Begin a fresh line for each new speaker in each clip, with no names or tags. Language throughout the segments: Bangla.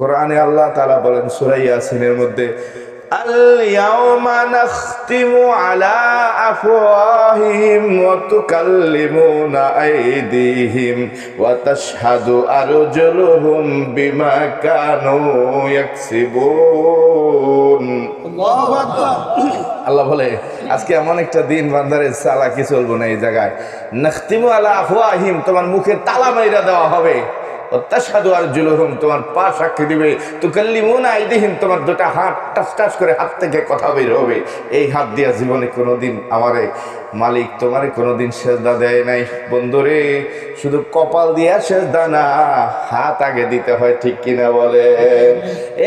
কোরআনে আল্লাহ তাআলা বলেন সূরা ইয়াসিনের মধ্যে اليوم نختم على أفواههم وتكلمنا أيديهم وتشهد أرجلهم بما كانوا يكسبون আল্লাহ বলে আজকে এমন একটা দিন বান্দারের চালাকি চলবো না এই জায়গায় নাখতিমু আলা আফওয়াহিম তোমার মুখে তালা মাইরা দেওয়া হবে অত্যাসাদু আর তোমার পা সাক্ষী দিবে। তুকাল্লিমুনা আইদিহিম, তোমার দুটা হাত টাস টাস করে হাত থেকে কথা বের হবে। এই হাত দিয়া জীবনে কোনোদিন আমারে মালিক তোমারে কোনোদিন সেজদা দেয় নাই। বন্ধুরে, শুধু কপাল দিয়া সেজদা না, হাত আগে দিতে হয়, ঠিক কিনা বলে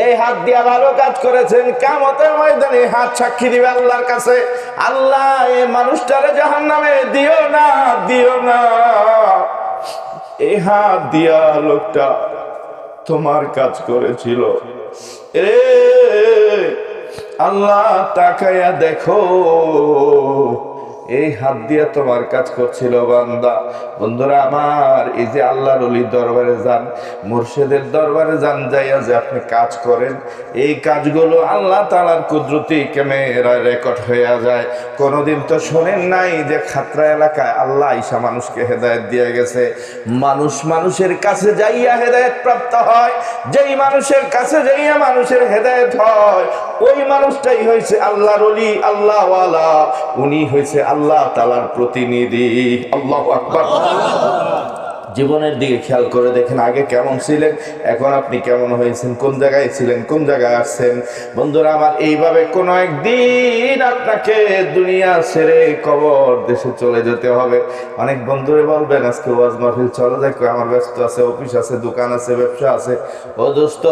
এই হাত দিয়া ভালো কাজ করেছেন, কামতের ময়দানে হাত সাক্ষী দিবে আল্লাহর কাছে। আল্লাহ, এই মানুষটারে জাহান নামে দিও না দিও না। এই হাত দিয়া লোকটা তোমার কাজ করেছিল। এ আল্লাহ তাকায়া দেখো। এই হাত দিয়ে তোমার কাজ করছিল বান্দা। বন্ধুরা আমার, এই যে আল্লাহর অলির দরবারে যান, মুর্শেদের দরবারে যান, যাইয়া যে আপনি কাজ করেন, এই কাজগুলো আল্লাহ তালার কুদরতি ক্যামেরায় রেকর্ড হয়ে যায়। কোনোদিন তো শোনেন নাই যে খাতরা এলাকায় আল্লাহ ঈশা মানুষকে হেদায়ত দিয়ে গেছে। মানুষ মানুষের কাছে যাইয়া হেদায়ত প্রাপ্ত হয়। যেই মানুষের কাছে যাইয়া মানুষের হেদায়ত হয়, ওই মানুষটাই হয়েছে আল্লাহর অলি আল্লাহওয়ালা। উনি হয়েছে আল্লাহ তালার প্রতিনিধি। আল্লাহ আকবার। জীবনের দিকে খেয়াল করে দেখেন আগে কেমন ছিলেন, এখন আপনি কেমন হয়েছেন, কোন জায়গায় ছিলেন, কোন জায়গায় আসছেন বন্ধুরা, আমার এইভাবে কোনো একদিন আপনাকে দুনিয়া ছেড়ে কবর দেশে চলে যেতে হবে। অনেক বন্ধুরে বলবেন, আজকে ওয়াজ মাহফিল চলে যায় আমার ব্যস্ত আছে, অফিস আছে, দোকান আছে, ব্যবসা আছে। ও দোস্ত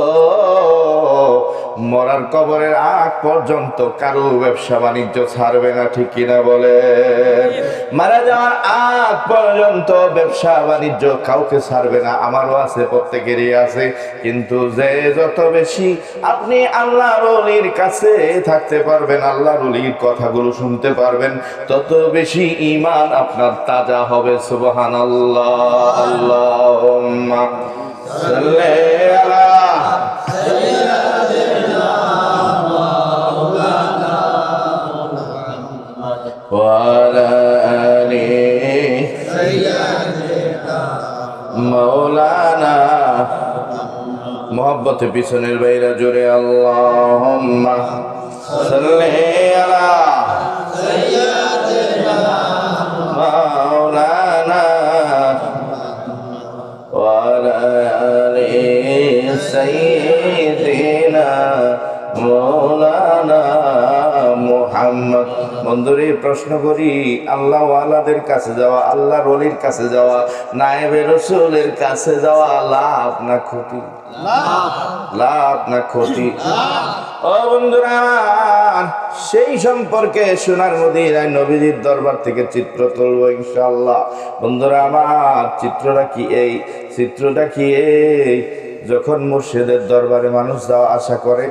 মরার কবরের আগ পর্যন্ত কারও ব্যবসা বাণিজ্য ছাড়বে না, ঠিক কিনা বলে? মারা যাওয়ার আগ পর্যন্ত ব্যবসা বাণিজ্য কাউকে ছাড়বে না, আমারও আছে, প্রত্যেকেরই আছে। কিন্তু যে যত বেশি আপনি আল্লাহ রলির কাছে থাকতে পারবেন আল্লাহ রলির কথাগুলো শুনতে পারবেন, তত বেশি ইমান আপনার তাজা হবে সুবহান আল্লাহ আল্লাহ মোহব্বতে পিছনের বাইরা জোরে আল্লাহ মৌলানা বন্ধুরে, প্রশ্ন করি আল্লাহ ওয়ালাদের কাছে যাওয়া আল্লাহ রলির কাছে যাওয়া, নায়েবে রসুলের কাছে যাওয়া লাভ না ক্ষতি? লাভ না ক্ষতি? ও বন্ধুরা, সেই সম্পর্কে সোনার মদিনায় নবীজির দরবার থেকে চিত্র তুলবো ইনশাল্লাহ বন্ধুরা, আমার চিত্রটা কি এই? চিত্রটা কি এই? যখন মুর্শিদের দরবারে মানুষ যাওয়া আশা করে,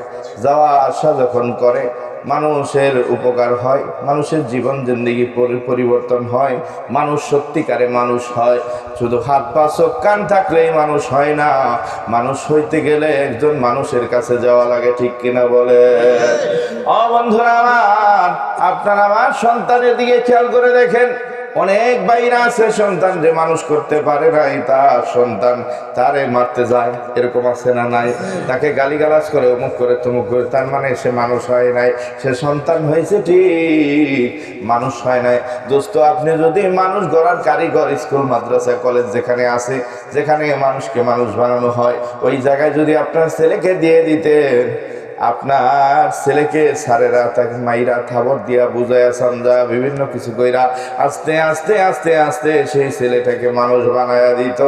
যাওয়া আসা যখন করে মানুষের উপকার হয় মানুষের জীবন জিন্দগি পরি- পরিবর্তন হয় মানুষ সত্যিকারে মানুষ হয়। শুধু হাত পা চোখ কান থাকলেই মানুষ হয় না মানুষ হইতে গেলে একজন মানুষের কাছে যাওয়া লাগে ঠিক কিনা বলে? অবন্ধুরা বন্ধুরা আমার আপনার আমার সন্তানের দিকে খেয়াল করে দেখেন। অনেক বাইরা আছে, সন্তান যে মানুষ করতে পারে নাই তার সন্তান তারে মারতে যায়, এরকম আছে না নাই? তাকে গালিগালাজ করে, অমুক করে তমুক করে, তার মানে সে মানুষ হয় নাই, সে সন্তান হয়েছে ঠিক, মানুষ হয় নাই। দোস্ত, আপনি যদি মানুষ গড়ার কারিগর, স্কুল, মাদ্রাসা, কলেজ যেখানে আছে, যেখানে মানুষকে মানুষ বানানো হয়, ওই জায়গায় যদি আপনার ছেলেকে দিয়ে দিতেন আপনার ছেলেকে সারেরা, তাকে মাইরা থাবর দিয়া বুঝাইয়া সামজা, বিভিন্ন কিছু কইরা আস্তে আস্তে আস্তে আস্তে সেই ছেলেটাকে মানুষ বানাইয়া দিত,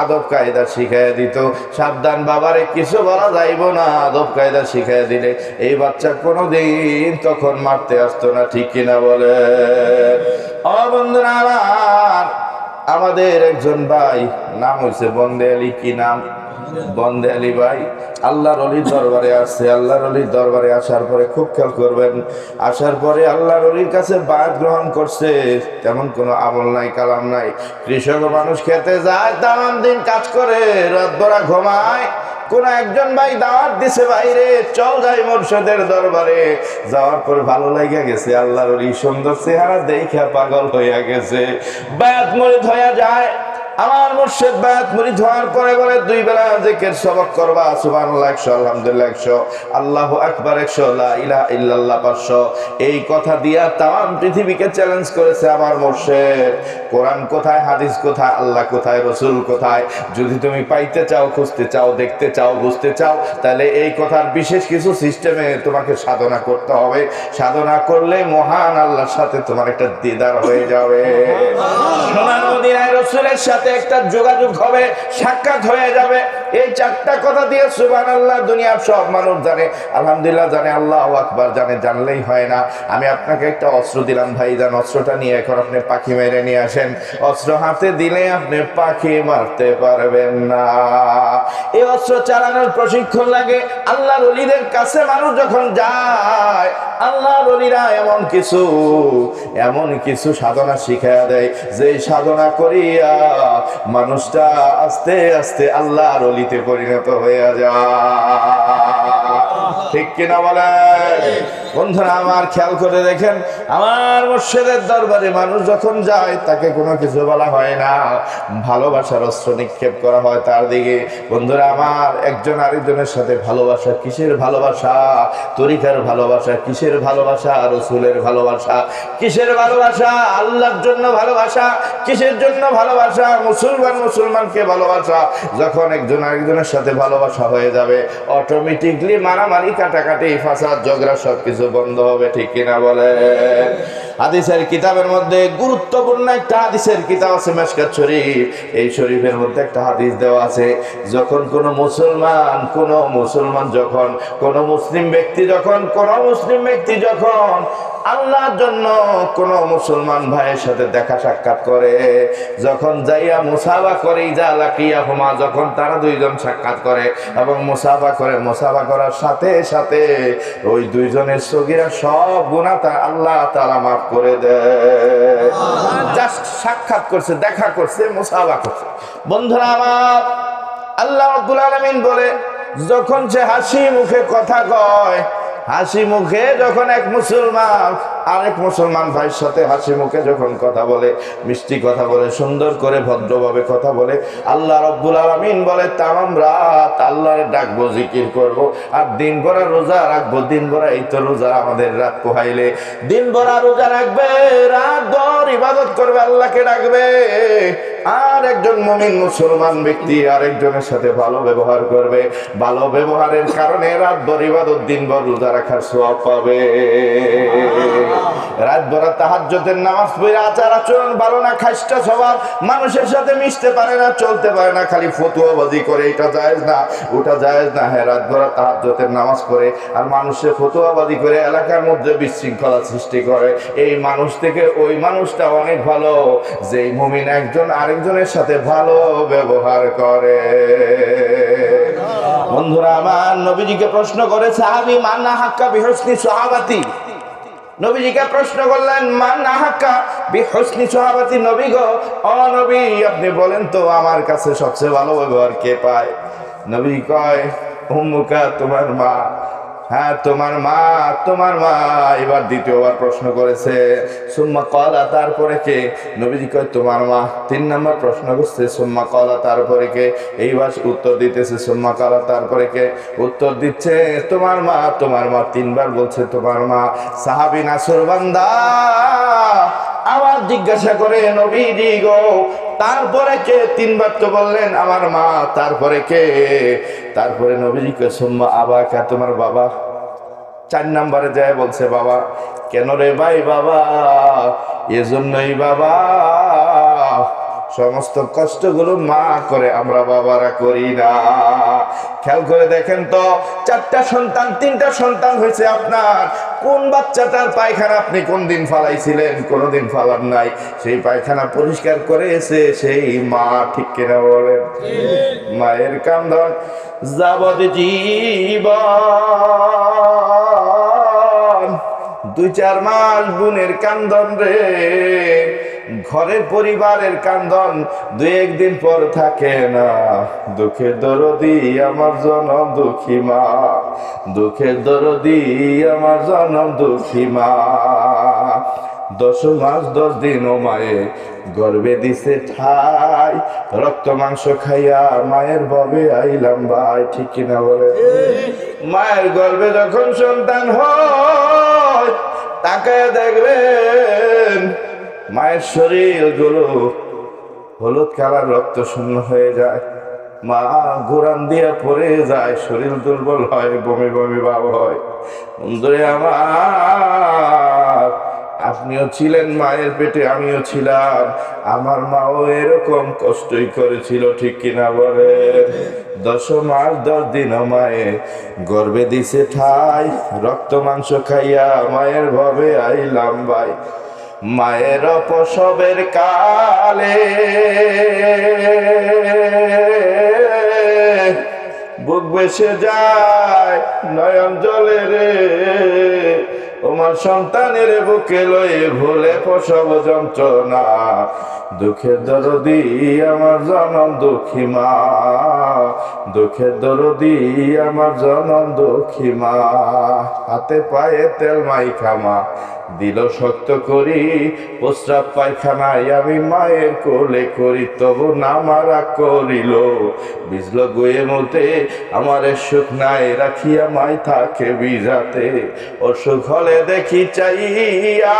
আদব কায়দা শিখাইয়া দিত। সাবধান বাবারে, কিছু বলা যাইব না, আদব কায়দা শিখাইয়া দিলে এই বাচ্চা কোনোদিন তখন মারতে আসতো না, ঠিক কিনা বলে? ও বন্ধুরা আমার আমাদের একজন ভাই, নাম হয়েছে বন্দে আলী, কি নাম? বন্দে আলী ভাই। আল্লাহর অলির দরবারে আসছে, আল্লাহর অলির দরবারে আসার পরে খুব খেয়াল করবেন, আসার পরে আল্লাহর অলির কাছে বাদ গ্রহণ করছে। তেমন কোনো আমল নাই, কালাম নাই। কৃষক মানুষ খেতে যায় তেমন দিন কাজ করে, রাত ভরা ঘুমায় কোন একজন ভাই দাওয়াত দিছে বাইরে চল যাই মোর্শদের দরবারে। যাওয়ার পর ভালো লাগিয়া গেছে, আল্লাহর এই সুন্দর চেহারা দেখা পাগল হইয়া গেছে। বায়াত মরিদ হইয়া যায়। আমার মুর্শিদ বায়াত মুড়ি ধোয়ার পরে বলে দুই বেলা জিকির সবক করবা। সুবহানাল্লাহ 100 আলহামদুলিল্লাহ 100 আল্লাহু আকবার 100 লা ইলাহা ইল্লাল্লাহ 500 এই কথা দিয়া তাম পৃথিবীকে চ্যালেঞ্জ করেছে আমার মুর্শিদ। কোরআন কোথায় হাদিস কোথায় আল্লাহ কোথায় রসুল কোথায়? যদি তুমি পাইতে চাও খুঁজতে চাও দেখতে চাও বুঝতে চাও তাহলে এই কথার বিশেষ কিছু সিস্টেমে তোমাকে সাধনা করতে হবে। সাধনা করলে মহান আল্লাহর সাথে তোমার একটা দিদার হয়ে যাবে। সোনার মদিনায় রসুলের সাথে একটা যোগাযোগ হবে সাক্ষাৎ হয়ে যাবে। এই চারটা কথা দিয়ে সুবান আল্লাহ দুনিয়ার সব মানুষ জানে। আলহামদুলিল্লাহ জানে, আল্লাহ আকবার জানে, জানলেই হয় না। আমি আপনাকে একটা অস্ত্র দিলাম ভাই যান অস্ত্রটা নিয়ে এখন আপনি পাখি মেরে নিয়ে আসেন। অস্ত্র হাতে দিলে আপনি পাখি মারতে পারবেন না। এই অস্ত্র চালানোর প্রশিক্ষণ লাগে, আল্লাহর অলিদের কাছে মানুষ যখন যায়, আল্লাহর অলিরা এমন কিছু এমন কিছু সাধনা শিখাইয়া দেয়। যে সাধনা করিয়া মানুষটা আস্তে আস্তে আল্লাহর অলিতে পরিণত হয়ে যায় ঠিক কিনা বলেন? বন্ধুরা, আমার খেয়াল করে দেখেন, আমার মুর্শিদের দরবারে মানুষ যখন যায়, তাকে কোনো কিছু বলা হয় না। ভালোবাসার অস্ত্র নিক্ষেপ করা হয় তার দিকে। বন্ধুরা, আমার একজন আরেকজনের সাথে ভালোবাসা কিসের ভালোবাসা? তরিকার ভালোবাসা কিসের ভালোবাসা? রসুলের ভালোবাসা কিসের ভালোবাসা? আল্লাহর জন্য ভালোবাসা কিসের জন্য ভালোবাসা? মুসলমান মুসলমানকে ভালোবাসা। যখন একজন আরেকজনের সাথে ভালোবাসা হয়ে যাবে অটোমেটিকলি মারামারি কাটাকাটি, ফাসাদ, ঝগড়া, সবকিছু বন্ধ হবে, ঠিক কিনা বলে? হাদিসের কিতাবের মধ্যে গুরুত্বপূর্ণ একটা হাদিসের কিতাব আছে মেসকাত শরীফ। এই শরীফের মধ্যে একটা হাদিস দেওয়া আছে, যখন কোন মুসলমান কোন মুসলমান যখন, কোন মুসলিম ব্যক্তি যখন, কোন মুসলিম ব্যক্তি যখন আল্লাহর জন্য কোন মুসলমান ভাইয়ের সাথে দেখা সাক্ষাৎ করে। যখন যাইয়া মুসাফা করে যা লাকিয়া হুমা যখন তারা দুইজন সাক্ষাৎ করে এবং মুসাফা করে মুসাফা করার সাথে সাথে ওই দুইজনের সগিরা সব গুণা তা আল্লাহ তালা মাফ করে দেয়। জাস্ট সাক্ষাৎ করছে দেখা করছে মুসাফা করছে। বন্ধুরা আমার আল্লাহ আব্দুল আলমিন বলে যখন সে হাসি মুখে কথা কয় হাসি মুখে যখন এক মুসলমান আরেক মুসলমান ভাইয়ের সাথে হাসি মুখে যখন কথা বলে, মিষ্টি কথা বলে, সুন্দর করে ভদ্রভাবে কথা বলে, আল্লাহ রব্বুল আলমিন বলে, তামাম রাত আল্লাহর ডাকবো, জিকির করব, আর দিন ভরা রোজা রাখব। দিন ভরা এই তো রোজা আমাদের রাত পোহাইলে। দিন ভরা রোজা রাখবে, রাত ভর ইবাদত করবে, আল্লাহকে ডাকবে। আর একজন মমিন মুসলমান ব্যক্তি আরেকজনের সাথে ভালো ব্যবহার করবে। ভালো ব্যবহারের কারণে রাত ভর ইবাদত, দিন ভর রোজা রাখার সব পাবে। রাত ভরা তাহাজ্জতের নামাজ পড়ে আচার আচরণ ভালো না খাইস্টা স্বভাব, মানুষের সাথে মিশতে পারে না, চলতে পারে না, খালি ফতুয়াবাজি করে, এটা জায়েজ না, ওটা জায়েজ না। হ্যাঁ রাত ভরা তাহাজ্জতের নামাজ পড়ে আর মানুষের ফতুয়াবাজি করে এলাকার মধ্যে বিশৃঙ্খলা সৃষ্টি করে। এই মানুষ থেকে ওই মানুষটা অনেক ভালো, যেই মুমিন একজন আরেকজনের সাথে ভালো ব্যবহার করে। বন্ধুরা, আমার নবীজিকে প্রশ্ন করেছে আমি মান্না হাক্কা বিহসনি সাহাবাতি? নবীজিকে প্রশ্ন করলেন, মা মান নাহাক্কা বিহসনি সাহাবাতি নবী গো? ও নবী, আপনি বলেন তো আমার কাছে সবচেয়ে ভালো ব্যবহার কে পায়? নবী কয়, উম্মুকা, তোমার মা। হ্যাঁ তোমার মা তোমার মা এবার দ্বিতীয়বার প্রশ্ন করেছে। সুম্মা কলা তারপরে কে? নবীজি কয়, তোমার মা। তিন নম্বর প্রশ্ন করছে, সুম্মা কলা তারপরে কে? এইবার উত্তর দিতেছে, সুম্মা কলা তারপরে কে? উত্তর দিচ্ছে, তোমার মা তোমার মা। তিনবার বলছে, তোমার মা। সাহাবি নাসুর আবার জিজ্ঞাসা করে, নবীজি গো তারপরে কে তিনবার তো বললেন, আমার মা। তারপরে কে? তারপরে নবীজিকে সোম্মা আবাকা তোমার বাবা? চার নাম্বারে যায় বলছে, বাবা, কেন রে ভাই বাবা? এজন্যই বাবা, সমস্ত কষ্টগুলো মা করে আমরা বাবারা করি না। খেয়াল করে দেখেন তো, চারটা সন্তান, তিনটা সন্তান হয়েছে আপনার। কোন বাচ্চাটার পায়খানা আপনি কোন দিন ফালাইছিলেন কোনোদিন ফালান নাই। সেই পায়খানা পরিষ্কার করে এসে সেই মা ঠিক কিনা বলেন, মায়ের কান্দন যাবত জীবন। দুই চার মাস বোনের কান্দন রে ঘরের পরিবারের কান্দন দু একদিন পর থাকে না। দুঃখের দরদি আমার জনম দুঃখী মা। দুঃখের দরদি আমার জনম দুঃখী মা। দশ মাস, দশ দিন ও মায়ে গর্বে দিছে ঠাই। রক্ত, মাংস খাইয়া মায়ের ববে আইলাম ভাই ঠিক কিনা বলে? মায়ের গর্বে যখন সন্তান হয়, তাকায় দেখবেন মায়ের শরীরগুলো হলুদ কালার, রক্ত শূন্য হয়ে যায়। মা গোরান দিয়া পড়ে যায়, শরীর দুর্বল হয়, বমি বমি ভাব হয়। আমার, আপনিও ছিলেন মায়ের পেটে, আমিও ছিলাম। আমার মাও এরকম কষ্টই করেছিল, ঠিক কিনা বলে? দশ মাস, দশ দিন মায়ে গর্বে দিছে ঠাই। রক্ত মাংস খাইয়া মায়ের ভাবে আইলাম ভাই। মায়ের প্রসবের কালে বুক বেসে যায় নয়ন জলে রে। তোমার সন্তানের বুকে লয়ে ভুলে প্রসব যন্ত্রণা। দুঃখের দরদি আমার জনম দুঃখী মা। দুঃখের দরদি আমার জনম দুঃখী মা। হাতে পায়ে তেল মাইখা মা দিল শক্ত করি, প্রস্রাব পায়খানায় আমি মায়ের কোলে করি, তবু না মারা করিল। বিজল গুয়ে মতে আমার সুখ নাই, রাখিয়া মাই থাকে বিজাতে। অসুখ হলে দেখি চাইয়া।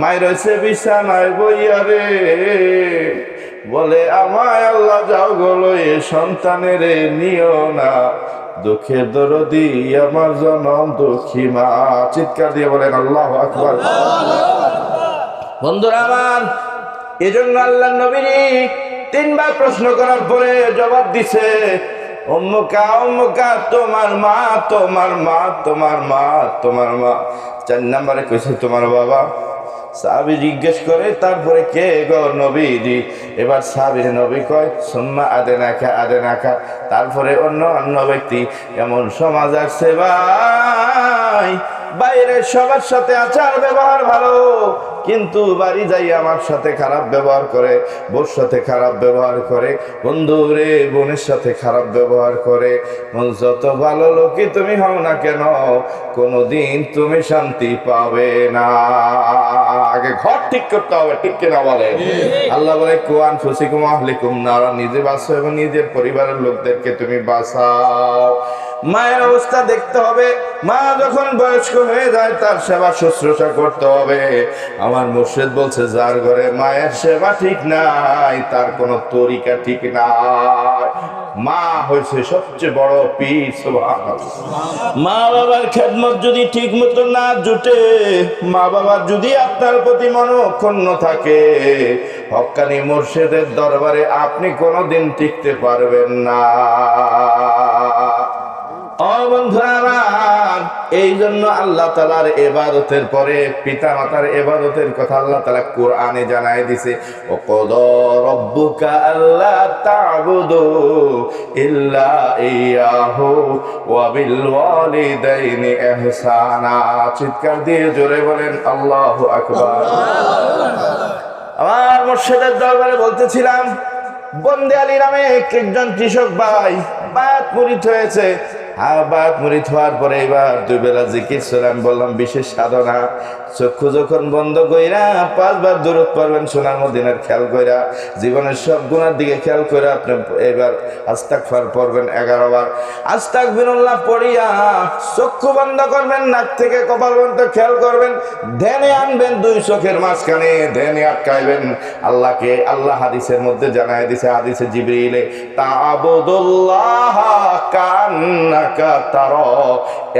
মায়ের রয়েছে বিছানায় বইয়া রে। বলে, আমায় আল্লাহ যাও গলো এ সন্তানের নিও না। দুঃখের দরদি আমার জনম দুঃখী মা। চিৎকার দিয়ে বলেন, আল্লাহ আকবার। বন্ধুরা আমার, এজন্য আল্লাহ নবীর তিনবার প্রশ্ন করার পরে জবাব দিছে অম্মুকা অম্মুকা তোমার মা তোমার মা তোমার মা তোমার মা। চার নাম্বারে কইছে, তোমার বাবা। সাহাবি জিজ্ঞেস করে, তারপরে কে গো নবীজি? এবার সাহাবি নবী কয়, সুম্মা আদে নাখা আদে নাখা তারপরে অন্য অন্য ব্যক্তি, এমন সমাজ আসছে ভাই বাইরে সবার সাথে আচার ব্যবহার ভালো। কিন্তু বাড়ি যাই আমার সাথে খারাপ ব্যবহার করে বোর সাথে খারাপ ব্যবহার করে বন্ধু রে বোনের সাথে খারাপ ব্যবহার করে। যত ভালো লোকই তুমি হও না কেন কোনোদিন তুমি শান্তি পাবে না। আগে ঘর ঠিক করতে হবে ঠিক কিনা বলে আল্লাহ বলে কুয়ান ফুসিকুম আহলিকুম নারা নিজে বাঁচো এবং নিজের পরিবারের লোকদেরকে তুমি বাঁচাও। মায়ের অবস্থা দেখতে হবে। মা যখন বয়স্ক হয়ে যায়, তার সেবা শুশ্রূষা করতে হবে। আমার মুর্শিদ বলছে, যার ঘরে মায়ের সেবা ঠিক নাই, তার কোনো তরিকা ঠিক নাই। মা হয়েছে সবচেয়ে বড় পীর মা বাবার খেদমত যদি ঠিক মতো না জুটে, মা বাবার যদি আপনার প্রতি মনক্ষুণ্ণ থাকে হক্কানি মুর্শিদের দরবারে আপনি কোনোদিন টিকতে পারবেন না। এই জন্য আল্লাহ তালার এবাদতের পরে পিতা মাতার এবাদতের কথা আল্লাহ তালা কোরআনে জানাই দিছে ও কদ রব্বুকা আল্লাহ তাবুদু ইল্লা ইয়াহু ওয়া বিল ওয়ালিদাইনি ইহসানা। চিৎকার দিয়ে জোরে বলেন, আল্লাহু আকবার। আমার মুর্শিদের দরবারে বলতেছিলাম, বন্দে আলী নামে একজন কৃষক ভাই বায়াত মুরিত হয়েছে আর মরিত মুরিত হওয়ার পরে এবার দুই বেলা জিকির সালাম বললাম বিশেষ সাধনা। চক্ষু যখন বন্ধ কইরা পাঁচবার দূরত পারবেন, সোনার মদিনার খেয়াল কইরা, জীবনের সব গুণার দিকে খেয়াল করে আপনি এবার আস্তাক ফার পড়বেন এগারো বার আস্তাক বিনুল্লাহ পড়িয়া চক্ষু বন্ধ করবেন, নাক থেকে কপাল পর্যন্ত খেয়াল করবেন, ধ্যানে আনবেন, দুই চোখের মাঝখানে ধ্যানে আটকাইবেন। আল্লাহকে, আল্লাহ হাদিসের মধ্যে জানাই দিছে, হাদিসে জিবরিলে তাবুদুল্লাহ কান্নাকা তার।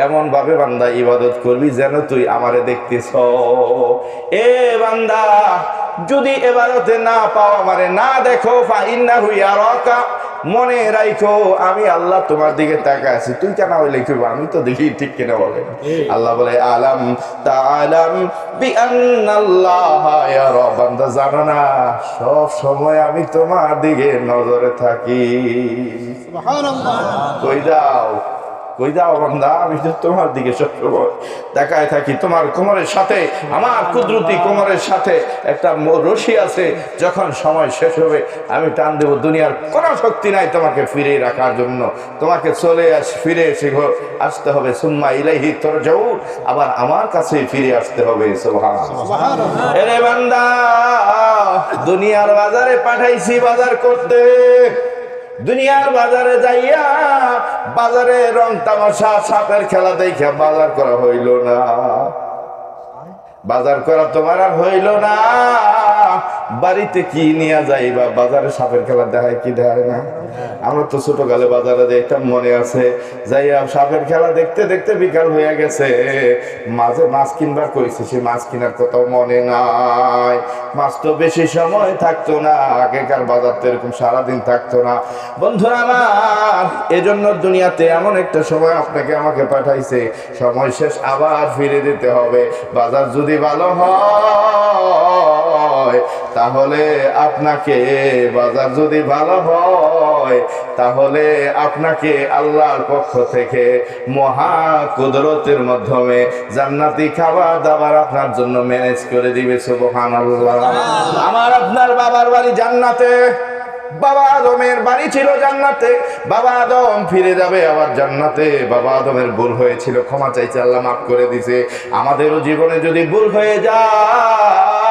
এমন ভাবে বান্দা ইবাদত করবি যেন তুই আমারে দেখতেছ। এ বান্দা যদি এবারতে না পাও আমারে না দেখো ফাইন্না হুইয়া রকা মনে রাখো আমি আল্লাহ তোমার দিকে তাকায় আছি। তুই কেন হইলে কি আমি তো দেখি ঠিক কিনা বলে। আল্লাহ বলে আলাম ইয়ারা। বান্দা জানো না সব সময় আমি তোমার দিকে নজরে থাকি। কই যাও? কই যাও বান্দা আমি তো তোমার দিকে সবসময় দেখায় থাকি। তোমার কোমরের সাথে আমার কুদরতি কোমরের সাথে একটা রশি আছে যখন সময় শেষ হবে আমি টান দেব। দুনিয়ার কোনো শক্তি নাই তোমাকে ফিরে রাখার জন্য। তোমাকে চলে আস ফিরে এসে ঘর আসতে হবে। সুম্মা ইলাইহি তোর যাও আবার আমার কাছে ফিরে আসতে হবে। বান্দা দুনিয়ার বাজারে পাঠাইছি বাজার করতে। দুনিয়ার বাজারে যাইয়া বাজারে রং তামাশা, সাপের খেলা দেখিয়া বাজার করা হইল না। বাজার করা তোমার আর হইল না। বাড়িতে কি নিয়ে যাই বা বাজারে সাপের খেলা দেখায় কি দেখায় না? আমরা তো ছোটকালে বাজারে যাইতাম মনে আছে, যাইয়া সাপের খেলা দেখতে দেখতে বিকাল হয়ে গেছে। মাঝে মাছ কিনবার করেছি সে মাছ কেনার কথা মনে নাই। মাছ তো বেশি সময় থাকতো না, আগেকার বাজার তো এরকম সারাদিন থাকতো না। বন্ধুরা আমার এজন্য দুনিয়াতে এমন একটা সময় আপনাকে আমাকে পাঠাইছে। সময় শেষ, আবার ফিরে দিতে হবে। বাজার যদি ভালো হয় তাহলে আপনাকে বাজার যদি ভালো হয় তাহলে আপনাকে আল্লাহর পক্ষ থেকে মহা কুদরতের মাধ্যমে জান্নাতি খাবার দাবার আপনার জন্য ম্যানেজ করে দিবে সুবহানাল্লাহ। আমার আপনার বাবার বাড়ি জান্নাতে বাবা আদমের বাড়ি ছিল জান্নাতে বাবা আদম ফিরে যাবে আবার জান্নাতে বাবা আদমের ভুল হয়েছিল ক্ষমা চাইছে আল্লাহ মাফ করে দিছে। আমাদেরও জীবনে যদি ভুল হয়ে যায়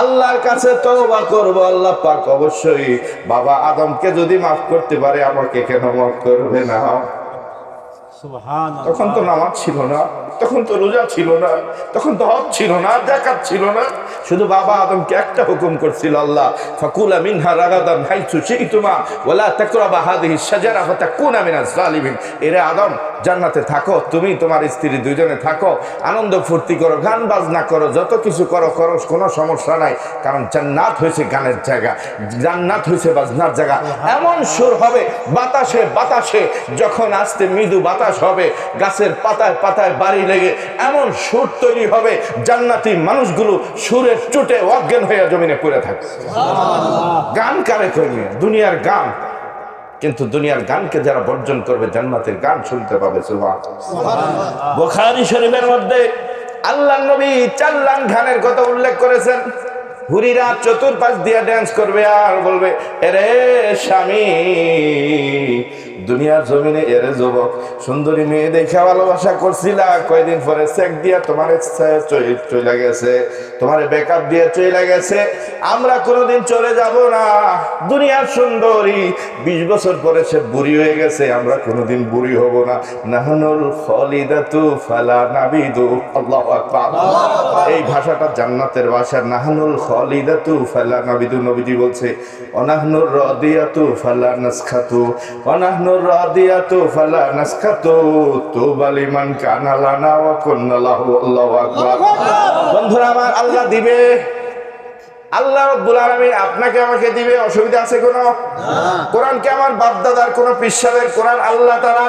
আল্লাহর কাছে তওবা করব, আল্লাহ পাক অবশ্যই বাবা আদমকে যদি মাফ করতে পারে, আমাকে কেন মাফ করবে না? তখন তো নামাজ ছিল না তখন তো রোজা ছিল না তখন তো হজ ছিল না জাকাত ছিল না। শুধু বাবা আদমকে একটা হুকুম করছিল আল্লাহ ফাকুলা মিনহা রাগাদান হাইসু শিইতুমা ওয়ালা তাকরাবা হাদিহি শাজারা ফাতাকুনা মিনাজ জালিমিন। এরে আদম জান্নাতে থাকো তুমি তোমার স্ত্রী দুইজনে থাকো আনন্দ ফুর্তি করো গান বাজনা করো যত কিছু করো করো কোনো সমস্যা নাই। কারণ জান্নাত হয়েছে গানের জায়গা জান্নাত হয়েছে বাজনার জায়গা। এমন সুর হবে বাতাসে বাতাসে যখন আসতে মৃদু বাতাস হবে, গাছের পাতায় পাতায় বাড়ি লেগে এমন সুর তৈরি হবে, জান্নাতি মানুষগুলো সুরের চোটে অজ্ঞান হয়ে জমিনে পড়ে থাকে গান কারে করবে দুনিয়ার গান। কিন্তু দুনিয়ার গানকে যারা বর্জন করবে, জান্নাতের গান শুনতে পাবে বুখারী শরীফের মধ্যে আল্লাহ নবী চাল্লান খানের কথা উল্লেখ করেছেন। হুরিরা চতুর্পাশ দিয়ে ড্যান্স করবে আর বলবে, এরে স্বামী দুনিয়ার জমিনে এরে যুবক, সুন্দরী মেয়ে দেখে ভালোবাসা করছিলা, কয়দিন পরে চেক দিয়া তোমার চলে গেছে, তোমার বেকআপ দিয়ে চলে গেছে, আমরা কোনোদিন চলে যাব না। দুনিয়ার সুন্দরী, বিশ বছর পরে সে বুড়ি হয়ে গেছে, আমরা কোনোদিন বুড়ি হব না। নাহনুল খলিদাতু ফালা নাবিদু, আল্লাহু এই ভাষাটা জান্নাতের ভাষা, নাহনুল খলিদাতু ফালা নাবিদু, নবীজি বলছে, অনাহনুর রাদিয়াতু ফালা নাসখাতু, অনাহনুর রাদিয়াতু ফালা নাসখাতু তুবালিমান কানা লানা ওয়া কুন্না লাহু আল্লাহু আকবার। বন্ধুরা আমার আল্লাহ দিবে। আল্লাহ রব্বুল আলামিন আপনাকে আমাকে দিবে অসুবিধা আছে কোনো? কোরআন কি আমার বাপ দাদার কোনো পিসাবের কোরআন আল্লাহ তাআলা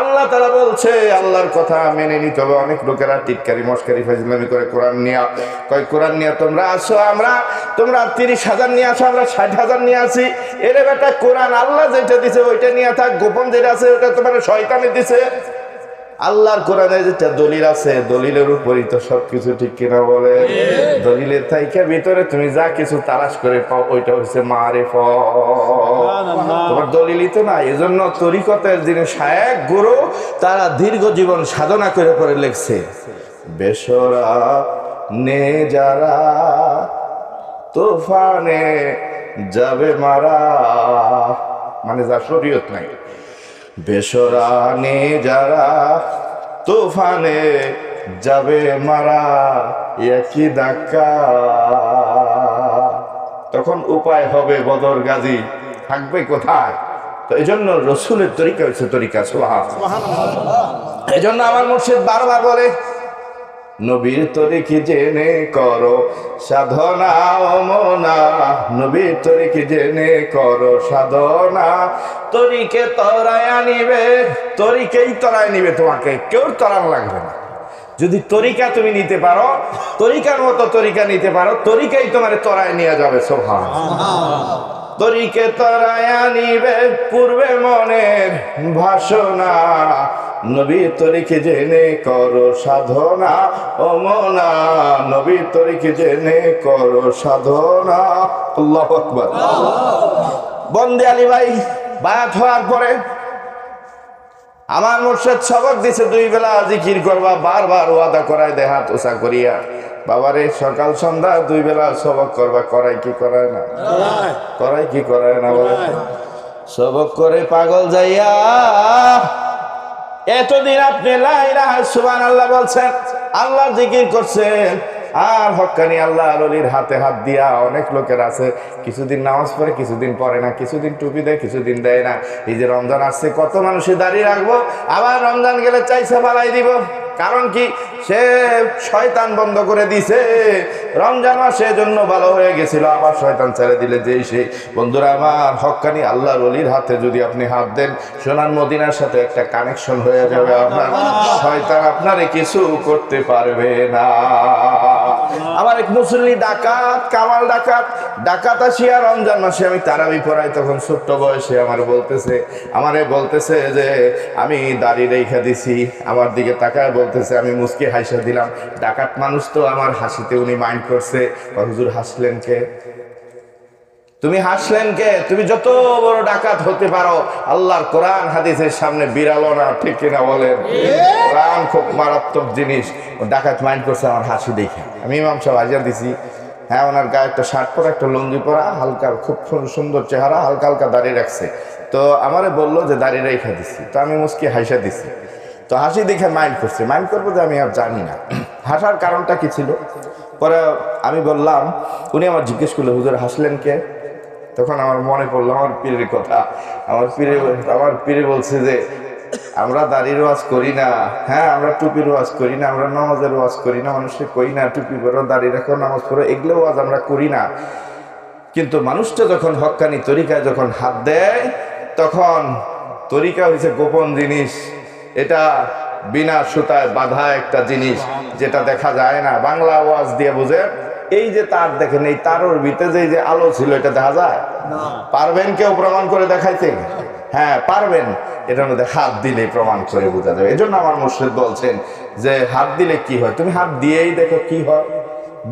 আল্লাহ তাআলা বলছে আল্লাহর কথা মেনে নিতে হবে। অনেক লোকেরা টিটকারি মস্কারি ফাজলামি করে কোরআন নিয়ে কয় কোরআন নিয়ে তোমরা আসো আমরা তোমরা তিরিশ হাজার নিয়ে আসো আমরা ষাট হাজার নিয়ে আসি। এর বেটা কোরআন আল্লাহ যেটা দিছে ওইটা নিয়ে থাক গোপন যেটা আছে ওটা তোমার শয়তানে দিছে। আল্লাহর কোরআনে যেটা দলিল আছে দলিলের উপরই তো সবকিছু ঠিক কিনা বলে। দলিলের থাইকে ভিতরে তুমি যা কিছু তালাশ করে পাও ওইটা হচ্ছে মারে তোমার দলিলই তো না এজন্য তরিকতের যিনি শায়েক গুরু তারা দীর্ঘ জীবন সাধনা করে পরে লিখছে বেসরা নে যারা তোফানে যাবে মারা মানে যা শরীয়ত নাই। বেসরানে যারা তুফানে যাবে মারা একই ধাক্কা। তখন উপায় হবে বদর গাজী। থাকবে কোথায়? তো এই জন্য রসুলের তরিকা হচ্ছে তরিকা সোহা এই জন্য আমার মুর্শিদ বারবার বলে নবীর তরিকি জেনে করো সাধনা নবীর তরিকি জেনে করো সাধনা। তরিকে তরায় আনিবে তরিকেই তরায় নিবে তোমাকে কেউ তরান লাগবে না। যদি তরিকা তুমি নিতে পারো তরিকার মতো তরিকা নিতে পারো তরিকাই তোমার তরায় নিয়ে যাবে সোভা তরিকে তরায় আনিবে পূর্বে মনের ভাষণা নবীর তরিকে জেনে করো সাধনা। ও মনা নবীর তরিকে জেনে করো সাধনা। আল্লাহ আকবার। বন্দে আলী ভাই বায়াত হওয়ার পরে আমার মোর্শেদ সবক দিছে দুই বেলা জিকির করবা বারবার ওয়াদা করায় দেহাত ওসা করিয়া। বাবারে সকাল সন্ধ্যা দুই বেলা সবক করবা করাই কি করায় না? করাই কি করায় না বলে? সবক করে পাগল যাইয়া এতদিন আপনি সুবান আল্লাহ বলছেন, আল্লাহ জিকির করছেন, আর হকানি আল্লাহ আলির হাতে হাত দিয়া অনেক লোকের আছে, কিছুদিন নামাজ পড়ে, কিছুদিন পরে না, কিছুদিন টুপি দেয়, কিছুদিন দেয় না। এই যে রমজান আসছে, কত মানুষের দাঁড়িয়ে রাখব, আবার রমজান গেলে চাইছে বালাই দিব। কারণ কি? সে শয়তান বন্ধ করে দিছে। রমজান মাসে জন্য ভালো হয়ে গেছিল, আবার শয়তান ছেড়ে দিলে যে সে। বন্ধুরা, আমার হকানি আল্লাহর অলির হাতে যদি আপনি হাত দেন, সোনার মদিনার সাথে একটা কানেকশন হয়ে যাবে আপনার। শয়তান আপনারে কিছু করতে পারবে না। আমার এক মুসল্লি ডাকাত, কামাল ডাকাত ডাকাত আসিয়া রমজান মাসে আমি তারাবি পড়াই, তখন ছোট্ট বয়সে আমার বলতেছে, আমারে বলতেছে যে, আমি দাড়ি রেখা দিছি। আমার দিকে তাকায় বলতেছে, আমি মুসকি হাসা দিলাম। ডাকাত মানুষ তো আমার হাসিতে উনি মাইন্ড করছে হজুর হাসলেন কে? তুমি হাসলেন কে? তুমি যত বড় ডাকাত হতে পারো, আল্লাহর কোরআন হাদিসের সামনে বিড়ালো না, ঠিক কিনা বলেন? কোরআন খুব মারাত্মক জিনিস। ডাকাত মাইন্ড করছে, আমার হাসি দেখে। আমি ইমাম সাহেব হাজির দিছি। হ্যাঁ ওনার গায়ে একটা শার্ট পরা, একটা লুঙ্গি পরা, হালকা, খুব সুন্দর চেহারা, হালকা হালকা দাঁড়িয়ে রাখছে। তো আমারে বলল যে দাঁড়িয়ে রেখে দিছি। তো আমি মুসকি হাসা দিছি। তো হাসি দেখে মাইন্ড করছে। মাইন্ড করব যে আমি আর জানি না। হাসার কারণটা কি ছিল? পরে আমি বললাম, উনি আমার জিজ্ঞেস করল, হুজুর, হাসলেন কে? তখন আমার মনে পড়ল, আমার পীরের কথা। আমার পীরে আমার পীরে বলছে যে, আমরা দাড়ির ওয়াজ করি না। হ্যাঁ আমরা টুপির ওয়াজ করি না, আমরা নামাজের ওয়াজ করি না, মানুষকে কই না, টুপি পরো, দাড়ি রাখো, নামাজ পড়ো, এগুলো ওয়াজ আমরা করি না। কিন্তু মানুষটা যখন হক্কানি তরিকায় যখন হাত দেয়, তখন তরিকা হয়েছে গোপন জিনিস। এটা বিনা সুতায় বাঁধা একটা জিনিস, যেটা দেখা যায় না। বাংলা ওয়াজ দিয়ে বুঝে এই যে তার দেখেন এই তারোর ভিতরে যে যে আলো ছিল এটা দেখা যায়? পারবেন কেউ প্রমাণ করে দেখাইতে? হ্যাঁ পারবেন। এটার মধ্যে হাত দিলে প্রমাণ করে বোঝা যাবে। এই জন্য আমার মুর্শিদ বলছেন যে হাত দিলে কি হয়? তুমি হাত দিয়েই দেখো কি হয়।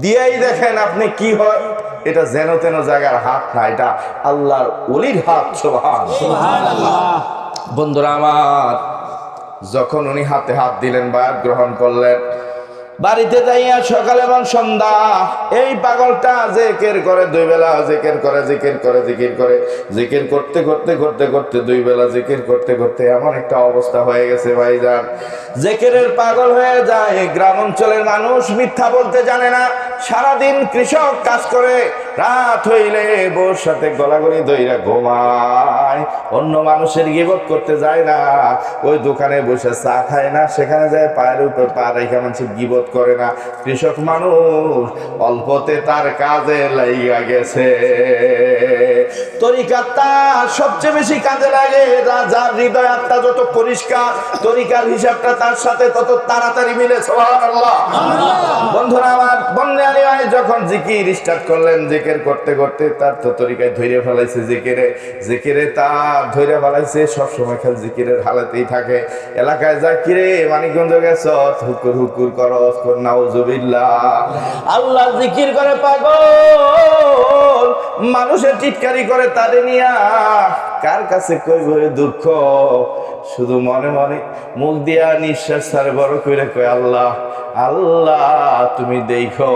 দিয়েই দেখেন আপনি কি হয়। এটা যেন তেন জায়গার হাত না এটা আল্লাহর অলির হাত সোহান বন্ধুরা আমার যখন উনি হাতে হাত দিলেন বায়াত গ্রহণ করলেন বাড়িতে যাইয়া সকাল এবং সন্ধ্যা, এই পাগলটা জেকের করে, দুই বেলা জেকের করে, জিকির করে জিকির করে, জিকির করতে করতে করতে করতে দুই বেলা জিকির করতে করতে এমন একটা অবস্থা হয়ে গেছে ভাইজান। জেকেরের পাগল হয়ে যায়। গ্রাম অঞ্চলের মানুষ মিথ্যা বলতে জানে না। সারাদিন কৃষক কাজ করে, রাত হইলে বউর সাথে গলাগলি দইরা ঘুমায়। অন্য মানুষের গিবত করতে যায় না। ওই দোকানে বসে চা খায় না, সেখানে যায় পায়ের উপর পা রেখে মানুষের গিবত করে না। কৃষক মানুষ অল্পতে তার কাজে লাইগা গেছে। তরিকার তার সবচেয়ে বেশি কাজে লাগে। যার হৃদয় আত্মা যত পরিষ্কার, তরিকার হিসাবটা তার সাথে তত তাড়াতাড়ি মিলে বন্ধুরা, আমার বন্যা আলী ভাই যখন জিকির স্টার্ট করলেন, জিকির করতে করতে তার তো তরিকায় ধৈর্য ফেলাইছে জিকিরে। জিকিরে তার ধৈর্য ফেলাইছে, সবসময় খেল জিকিরের হালাতেই থাকে। এলাকায় যা, কিরে, মানিকগঞ্জ গেছ? হুকুর হুকুর করস নাউজুবিল্লাহ। আল্লাহ জিকির করে, পাগল, মানুষের টিটকারি করে তারে নিয়া, কার কাছে কই ভরে দুঃখ? শুধু মনে মনে মুখ দিয়া নিঃশ্বাস ছাড়ে বড় করে কয়, আল্লাহ আল্লাহ, তুমি দেখো।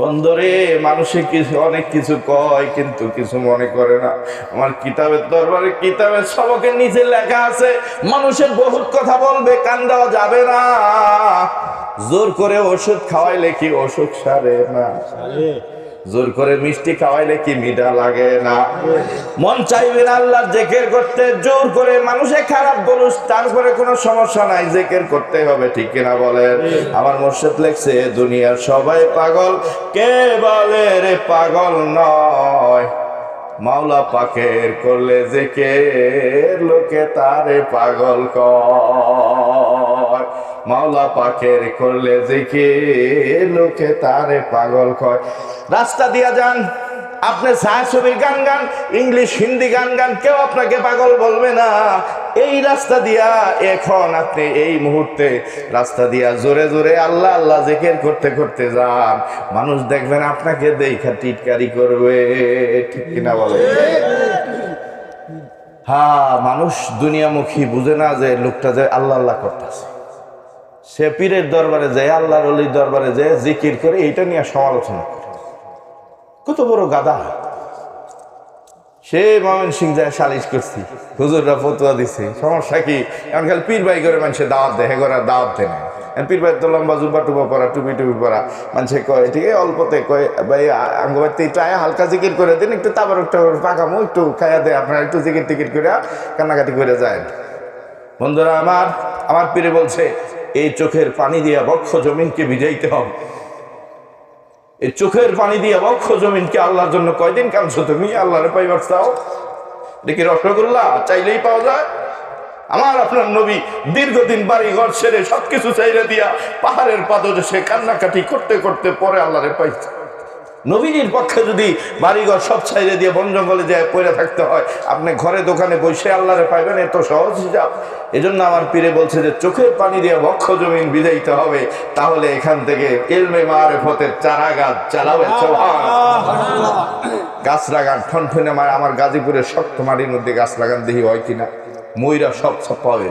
বন্ধুরে মানুষে কিছু, অনেক কিছু কয়, কিন্তু কিছু মনে করে না। আমার কিতাবের দরবারে কিতাবের সবকে নিচে লেখা আছে মানুষের বহুত কথা বলবে কান দেওয়া যাবে না। জোর করে ওষুধ খাওয়াইলে কি অসুখ সারে না? জোর করে মিষ্টি খাওয়াইলে কি মিঠা লাগে না? মন চাইবে না আল্লাহ জেকের করতে, জোর করে মানুষে খারাপ বলুস, তারপরে কোনো সমস্যা নাই, জেকের করতে হবে, ঠিক কিনা বলেন? আমার মোর্শেদ লেখছে, দুনিয়ার সবাই পাগল। কে বলে রে পাগল নয়? মাওলা পাকের করলে কে লোকে তারে পাগল কয়। মাওলা পাকের করলে কে লোকে তারে পাগল কয়। রাস্তা দিয়া যান, আপনি ছায়াছবির গান গান, ইংলিশ, হিন্দি গান গান, কেউ আপনাকে পাগল বলবে না। এই রাস্তা দিয়া এখন আপনি এই মুহূর্তে রাস্তা দিয়া জোরে জোরে আল্লাহ আল্লাহ জেকের করতে করতে যান। মানুষ দেখবেন আপনাকে দেখা টিটকারি করবে, ঠিক কিনা বলে হ্যাঁ মানুষ দুনিয়ামুখী বুঝে না যে লোকটা যে আল্লাহ আল্লাহ করতেছে। সে পীরের দরবারে যায়, আল্লাহর অলির দরবারে যায়, জিকির করে এইটা নিয়ে সমালোচনা করে। কত বড় গাদা সে ময়মন সিং যায় সালিশ করছি, হুজুররা ফতুয়া দিছে, সমস্যা কি? এখন খালি পীর ভাই করে মানুষে দাওয়াত দেয় হেগোরা দাওয়াত দেয় না পীর ভাই তো লম্বা জুব্বা টুবা পরা, টুপি টুপি পরা, মানুষে কয়, ঠিক আছে, অল্পতে কয়, ভাই আঙ্গবাড়িতে একটু হালকা জিকির করে দিন, একটু তারপর একটু পাকামো, একটু খাইয়া দেয়, আপনারা একটু জিকির টিকিট করে কান্নাকাটি করে যায় বন্ধুরা আমার আমার পীরে বলছে এই চোখের পানি দিয়ে বক্ষ জমিনকে ভিজাইতে হবে। এই চোখের পানি দিয়ে বক্ষ জমিনকে আল্লাহর জন্য কয়দিন কাঁদছো তুমি? আল্লাহরে পাইবার চাও। দেখি রসগোল্লা? চাইলেই পাওয়া যায়। আমার আপনার নবী দীর্ঘদিন বাড়ি ঘর ছেড়ে সবকিছু চাইলে দিয়া পাহাড়ের পাদদেশে কান্নাকাটি করতে করতে পরে আল্লাহরে পাইছে। নবীজির পক্ষে যদি বাড়িঘর সব ছাইরে দিয়ে বন জঙ্গলে যায় পড়ে থাকতে হয় আপনি ঘরে দোকানে বসে আল্লাহরে পাইবেন এত সহজ হিসাব। এজন্য আমার পীরে বলছে যে চোখের পানি দিয়ে বক্ষ জমিন বিজাইতে হবে তাহলে এখান থেকে এলমে মারে ফতের চারা গাছ চালাবে গাছ লাগান ঠন ঠনঠনে মার আমার গাজীপুরের শক্ত মাটির মধ্যে গাছ লাগান দেখি হয় কিনা। ময়রা সব সব পাবে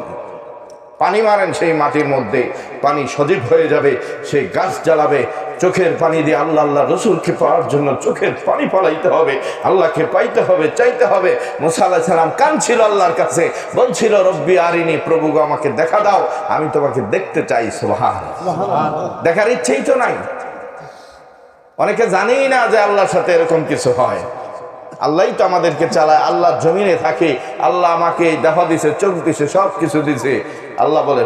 পানি মারেন সেই মাটির মধ্যে পানি সজীব হয়ে যাবে সেই গাছ জ্বালাবে চোখের পানি দিয়ে আল্লাহ আল্লাহ রসুলকে পাওয়ার জন্য চোখের পানি পলাইতে হবে আল্লাহকে পাইতে হবে চাইতে হবে। মুসা আলাহ সালাম কানছিল আল্লাহর কাছে বলছিল রব্বি আরিনি প্রভু আমাকে দেখা দাও আমি তোমাকে দেখতে চাই। সোহান দেখার ইচ্ছেই তো নাই। অনেকে জানেই না যে আল্লাহর সাথে এরকম কিছু হয়। আল্লাহ তো আমাদেরকে চালায় আল্লাহ জমিনে থাকে আল্লাহ আমাকে দেখা দিছে চোখ দিছে সব কিছু দিছে। আল্লাহ বলে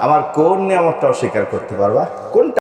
আমার কোন নিয়ামতটা অস্বীকার করতে পারবা? কোনটা?